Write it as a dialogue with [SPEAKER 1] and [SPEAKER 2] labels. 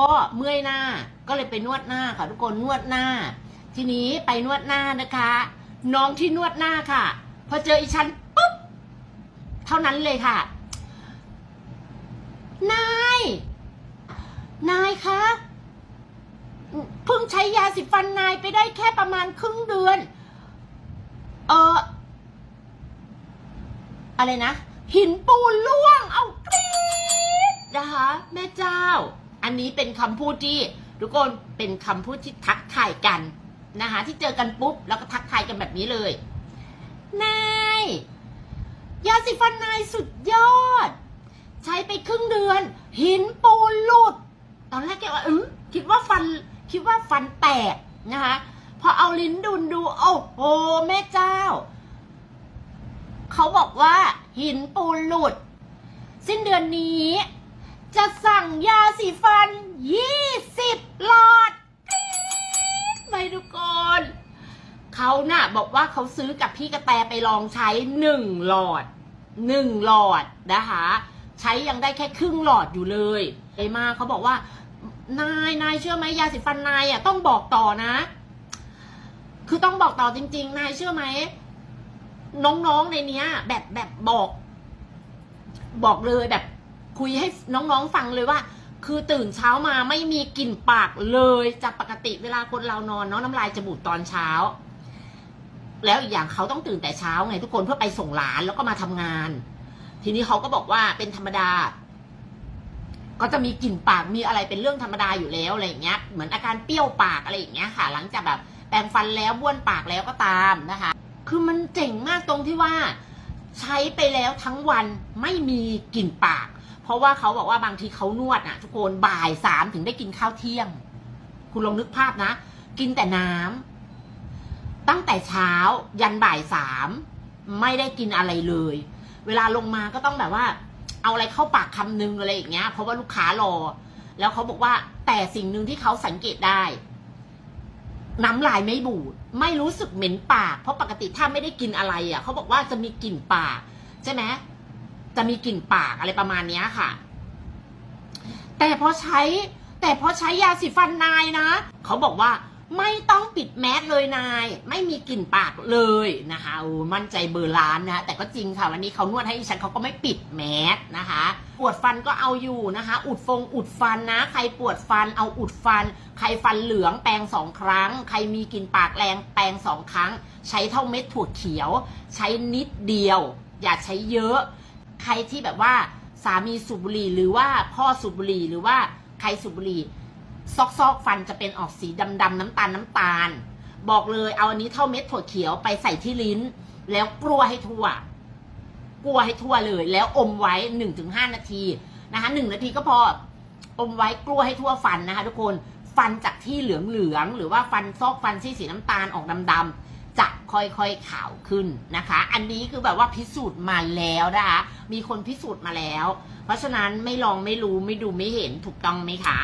[SPEAKER 1] ก็เมื่อยหน้าก็เลยไปนวดหน้าค่ะทุกคนนวดหน้า ทีนี้ไปนวดหน้านะคะ น้องที่นวดหน้าค่ะ พอเจออีฉันปุ๊บเท่านั้นเลยค่ะ นาย นายคะเพิ่งใช้ยาสีฟันนายไปได้แค่ประมาณครึ่งเดือน เอออะไรนะ หินปูนล่วง เอากรี๊ดนะคะ แม่เจ้า อั นนี้เป็นคำพูดที่ทุกคนเป็นคำพูดที่ทักทายกันนะคะที่เจอกันปุ๊บแล้วก็ทักทายกันแบบนี้เลยนายยาสีฟันนายสุดยอด ใช้ไปครึ่งเดือน หินปูนหลุด ตอนแรกแกว่าอืมคิดว่าฟันคิดว่าฟันแตกนะคะพอเอาลิ้นดุนดูโอ้โหแม่เจ้า เขาบอกว่าหินปูนหลุด สิ้นเดือนนี้ จะสั่งยา สีฟัน 20 หลอดกรี๊ดไปทุกคนเขาน่ะบอกว่าเขาซื้อกับพี่กระแตไปลองใช้หนึ่งหลอดหนึ่งหลอดนะคะ ใช้ยังได้แค่ครึ่งหลอดอยู่เลยไอมาเขาบอกว่านายนายเชื่อไหมยาสีฟันนายอะต้องบอกต่อนะ คือต้องบอกต่อจริง ๆ นายเชื่อไหมน้องๆในเนี้ย แบบแบบบอก บอกเลยแบบคุยให้น้องๆฟังเลยว่า คือตื่นเช้ามาไม่มีกลิ่นปากเลยจากปกติเวลาคนเรานอนเนาะน้ำลายจะบูดตอนเช้า แล้วอีกอย่างเขาต้องตื่นแต่เช้าไงทุกคนเพื่อไปส่งหลานแล้วก็มาทำงาน ทีนี้เขาก็บอกว่าเป็นธรรมดา ก็จะมีกลิ่นปากมีอะไรเป็นเรื่องธรรมดาอยู่แล้วอะไรอย่างเงี้ย เหมือนอาการเปรี้ยวปากอะไรอย่างเงี้ยค่ะ หลังจากแบบแปรงฟันแล้วบ้วนปากแล้วก็ตามนะคะ คือมันเจ๋งมากตรงที่ว่า ใช้ไปแล้วทั้งวันไม่มีกลิ่นปาก ราะว่าเขาบอกว่าบางทีเขานวดอะ ทุกคนบ่ายสามถึงได้กินข้าวเที่ยง คุณลองนึกภาพนะ กินแต่น้ำตั้งแต่เช้ายันบ่ายสามไม่ได้กินอะไรเลย เวลาลงมาก็ต้องแบบว่า เอาอะไรเข้าปากคำนึงอะไรอย่างเงี้ย เพราะว่าลูกค้ารอ แล้วเขาบอกว่าแต่สิ่งหนึ่งที่เขาสังเกตได้ น้ำลายไม่บูด ไม่รู้สึกเหม็นปาก เพราะปกติถ้าไม่ได้กินอะไรอะเขาบอกว่าจะมีกลิ่นปากใช่ไหม จะมีกลิ่นปากอะไรประมาณนี้ค่ะ แต่พอใช้ แต่พอใช้ยาสีฟันนายนะ เขาบอกว่าไม่ต้องปิดแมสเลยนาย ไม่มีกลิ่นปากเลยนะคะโอ้มั่นใจเบอร์ล้านนะแต่ก็จริงค่ะ วันนี้เขานวดให้ฉันเขาก็ไม่ปิดแมสนะคะปวดฟันก็เอาอยู่นะคะ อุดฟงอุดฟันนะ ใครปวดฟันเอาอุดฟัน ใครฟันเหลืองแปรงสองครั้ง ใครมีกลิ่นปากแรงแปรงสองครั้ง ใช้เท่าเม็ดถั่วเขียว ใช้นิดเดียว อย่าใช้เยอะ ใครที่แบบว่าสามีสูบบุหรี่หรือว่าพ่อสูบบุหรี่หรือว่าใครสูบบุหรี่ ซอกซอกฟันจะเป็นออกสีดำๆน้ำตาลน้ำตาล บอกเลยเอาอันนี้เท่าเม็ดถั่วเขียวไปใส่ที่ลิ้น แล้วกลัวให้ทั่ว กลัวให้ทั่วเลย แล้วอมไว้หนึ่งถึงห้านาทีนะคะหนึ่งนาทีก็พออมไว้กลัวให้ทั่วฟันนะคะทุกคนฟันจากที่เหลืองๆหลืองหรือว่าฟันซอกฟันที่สีน้ำตาลออกดำๆ ค่อยๆขาวขึ้นนะคะ อันนี้คือแบบว่าพิสูจน์มาแล้วนะคะ มีคนพิสูจน์มาแล้ว เพราะฉะนั้นไม่ลองไม่รู้ไม่ดูไม่เห็นถูกต้องไหมคะ